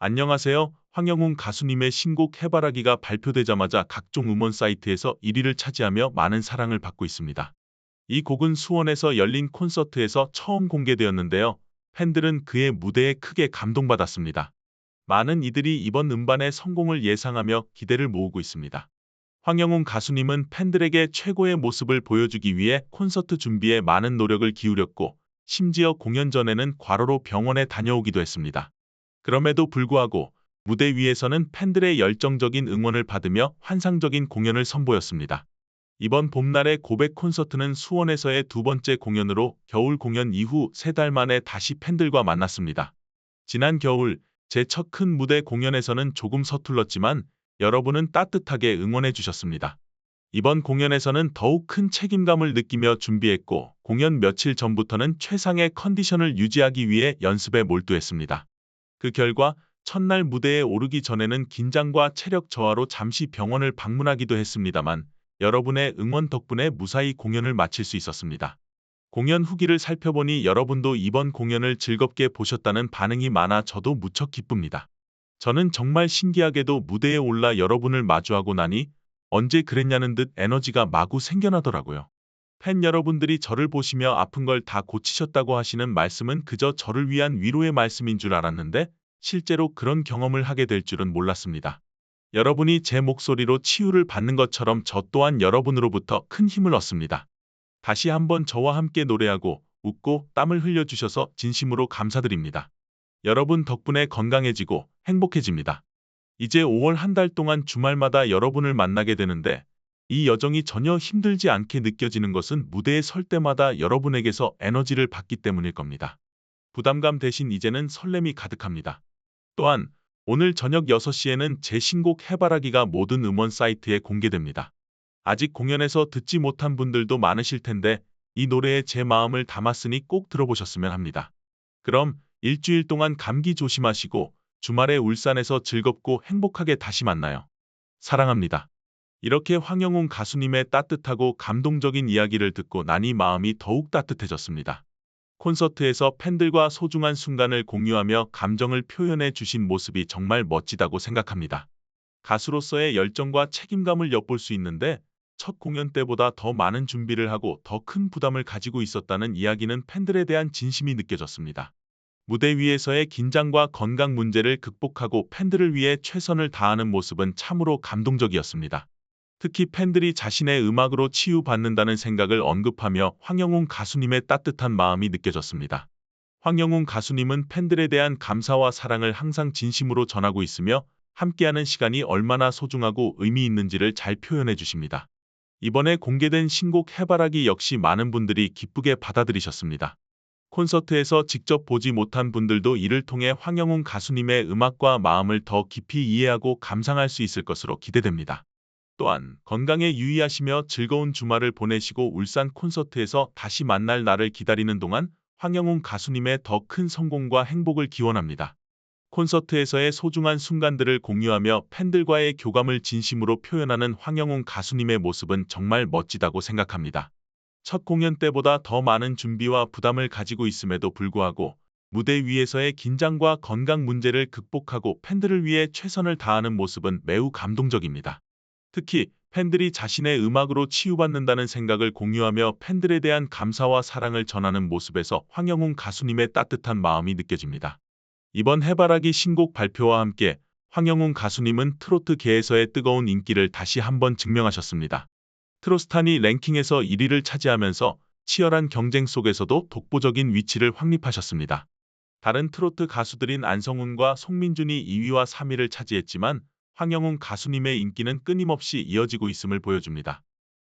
안녕하세요. 황영웅 가수님의 신곡 해바라기가 발표되자마자 각종 음원 사이트에서 1위를 차지하며 많은 사랑을 받고 있습니다. 이 곡은 수원에서 열린 콘서트에서 처음 공개되었는데요. 팬들은 그의 무대에 크게 감동받았습니다. 많은 이들이 이번 음반의 성공을 예상하며 기대를 모으고 있습니다. 황영웅 가수님은 팬들에게 최고의 모습을 보여주기 위해 콘서트 준비에 많은 노력을 기울였고 심지어 공연 전에는 과로로 병원에 다녀오기도 했습니다. 그럼에도 불구하고 무대 위에서는 팬들의 열정적인 응원을 받으며 환상적인 공연을 선보였습니다. 이번 봄날의 고백 콘서트는 수원에서의 두 번째 공연으로 겨울 공연 이후 세 달 만에 다시 팬들과 만났습니다. 지난 겨울 제 첫 큰 무대 공연에서는 조금 서툴렀지만 여러분은 따뜻하게 응원해 주셨습니다. 이번 공연에서는 더욱 큰 책임감을 느끼며 준비했고 공연 며칠 전부터는 최상의 컨디션을 유지하기 위해 연습에 몰두했습니다. 그 결과 첫날 무대에 오르기 전에는 긴장과 체력 저하로 잠시 병원을 방문하기도 했습니다만 여러분의 응원 덕분에 무사히 공연을 마칠 수 있었습니다. 공연 후기를 살펴보니 여러분도 이번 공연을 즐겁게 보셨다는 반응이 많아 저도 무척 기쁩니다. 저는 정말 신기하게도 무대에 올라 여러분을 마주하고 나니 언제 그랬냐는 듯 에너지가 마구 생겨나더라고요. 팬 여러분들이 저를 보시며 아픈 걸 다 고치셨다고 하시는 말씀은 그저 저를 위한 위로의 말씀인 줄 알았는데 실제로 그런 경험을 하게 될 줄은 몰랐습니다. 여러분이 제 목소리로 치유를 받는 것처럼 저 또한 여러분으로부터 큰 힘을 얻습니다. 다시 한번 저와 함께 노래하고 웃고 땀을 흘려주셔서 진심으로 감사드립니다. 여러분 덕분에 건강해지고 행복해집니다. 이제 5월 한 달 동안 주말마다 여러분을 만나게 되는데 이 여정이 전혀 힘들지 않게 느껴지는 것은 무대에 설 때마다 여러분에게서 에너지를 받기 때문일 겁니다. 부담감 대신 이제는 설렘이 가득합니다. 또한 오늘 저녁 6시에는 제 신곡 해바라기가 모든 음원 사이트에 공개됩니다. 아직 공연에서 듣지 못한 분들도 많으실 텐데 이 노래에 제 마음을 담았으니 꼭 들어보셨으면 합니다. 그럼 일주일 동안 감기 조심하시고 주말에 울산에서 즐겁고 행복하게 다시 만나요. 사랑합니다. 이렇게 황영웅 가수님의 따뜻하고 감동적인 이야기를 듣고 나니 마음이 더욱 따뜻해졌습니다. 콘서트에서 팬들과 소중한 순간을 공유하며 감정을 표현해 주신 모습이 정말 멋지다고 생각합니다. 가수로서의 열정과 책임감을 엿볼 수 있는데 첫 공연 때보다 더 많은 준비를 하고 더 큰 부담을 가지고 있었다는 이야기는 팬들에 대한 진심이 느껴졌습니다. 무대 위에서의 긴장과 건강 문제를 극복하고 팬들을 위해 최선을 다하는 모습은 참으로 감동적이었습니다. 특히 팬들이 자신의 음악으로 치유받는다는 생각을 언급하며 황영웅 가수님의 따뜻한 마음이 느껴졌습니다. 황영웅 가수님은 팬들에 대한 감사와 사랑을 항상 진심으로 전하고 있으며 함께하는 시간이 얼마나 소중하고 의미 있는지를 잘 표현해 주십니다. 이번에 공개된 신곡 해바라기 역시 많은 분들이 기쁘게 받아들이셨습니다. 콘서트에서 직접 보지 못한 분들도 이를 통해 황영웅 가수님의 음악과 마음을 더 깊이 이해하고 감상할 수 있을 것으로 기대됩니다. 또한 건강에 유의하시며 즐거운 주말을 보내시고 울산 콘서트에서 다시 만날 날을 기다리는 동안 황영웅 가수님의 더 큰 성공과 행복을 기원합니다. 콘서트에서의 소중한 순간들을 공유하며 팬들과의 교감을 진심으로 표현하는 황영웅 가수님의 모습은 정말 멋지다고 생각합니다. 첫 공연 때보다 더 많은 준비와 부담을 가지고 있음에도 불구하고 무대 위에서의 긴장과 건강 문제를 극복하고 팬들을 위해 최선을 다하는 모습은 매우 감동적입니다. 특히 팬들이 자신의 음악으로 치유받는다는 생각을 공유하며 팬들에 대한 감사와 사랑을 전하는 모습에서 황영웅 가수님의 따뜻한 마음이 느껴집니다. 이번 해바라기 신곡 발표와 함께 황영웅 가수님은 트로트계에서의 뜨거운 인기를 다시 한번 증명하셨습니다. 트로스탄이 랭킹에서 1위를 차지하면서 치열한 경쟁 속에서도 독보적인 위치를 확립하셨습니다. 다른 트로트 가수들인 안성훈과 송민준이 2위와 3위를 차지했지만 황영웅 가수님의 인기는 끊임없이 이어지고 있음을 보여줍니다.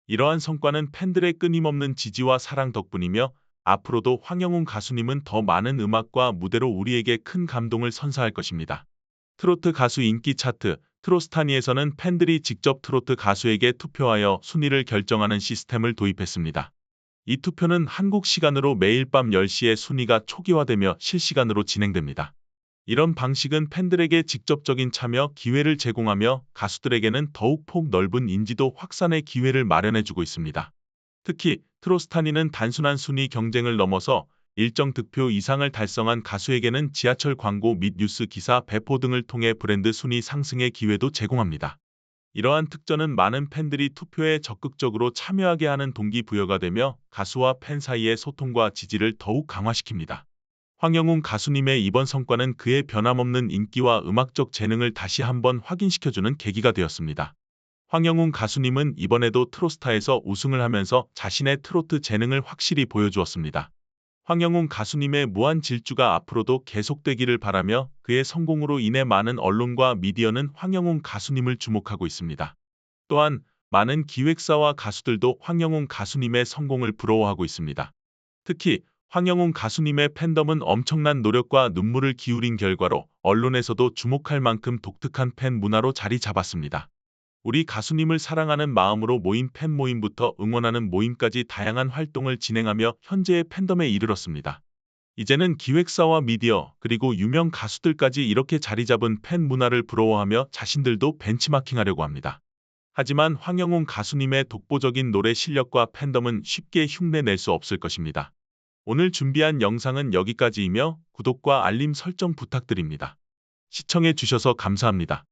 이러한 성과는 팬들의 끊임없는 지지와 사랑 덕분이며 앞으로도 황영웅 가수님은 더 많은 음악과 무대로 우리에게 큰 감동을 선사할 것입니다. 트로트 가수 인기 차트 트로스타니에서는 팬들이 직접 트로트 가수에게 투표하여 순위를 결정하는 시스템을 도입했습니다. 이 투표는 한국 시간으로 매일 밤 10시에 순위가 초기화되며 실시간으로 진행됩니다. 이런 방식은 팬들에게 직접적인 참여 기회를 제공하며 가수들에게는 더욱 폭 넓은 인지도 확산의 기회를 마련해주고 있습니다. 특히 트로스타니는 단순한 순위 경쟁을 넘어서 일정 득표 이상을 달성한 가수에게는 지하철 광고 및 뉴스 기사 배포 등을 통해 브랜드 순위 상승의 기회도 제공합니다. 이러한 특전은 많은 팬들이 투표에 적극적으로 참여하게 하는 동기부여가 되며 가수와 팬 사이의 소통과 지지를 더욱 강화시킵니다. 황영웅 가수님의 이번 성과는 그의 변함없는 인기와 음악적 재능을 다시 한번 확인시켜주는 계기가 되었습니다. 황영웅 가수님은 이번에도 트로스타에서 우승을 하면서 자신의 트로트 재능을 확실히 보여주었습니다. 황영웅 가수님의 무한 질주가 앞으로도 계속되기를 바라며 그의 성공으로 인해 많은 언론과 미디어는 황영웅 가수님을 주목하고 있습니다. 또한 많은 기획사와 가수들도 황영웅 가수님의 성공을 부러워하고 있습니다. 특히 황영웅 가수님의 팬덤은 엄청난 노력과 눈물을 기울인 결과로 언론에서도 주목할 만큼 독특한 팬 문화로 자리 잡았습니다. 우리 가수님을 사랑하는 마음으로 모인 팬 모임부터 응원하는 모임까지 다양한 활동을 진행하며 현재의 팬덤에 이르렀습니다. 이제는 기획사와 미디어 그리고 유명 가수들까지 이렇게 자리 잡은 팬 문화를 부러워하며 자신들도 벤치마킹하려고 합니다. 하지만 황영웅 가수님의 독보적인 노래 실력과 팬덤은 쉽게 흉내 낼 수 없을 것입니다. 오늘 준비한 영상은 여기까지이며 구독과 알림 설정 부탁드립니다. 시청해 주셔서 감사합니다.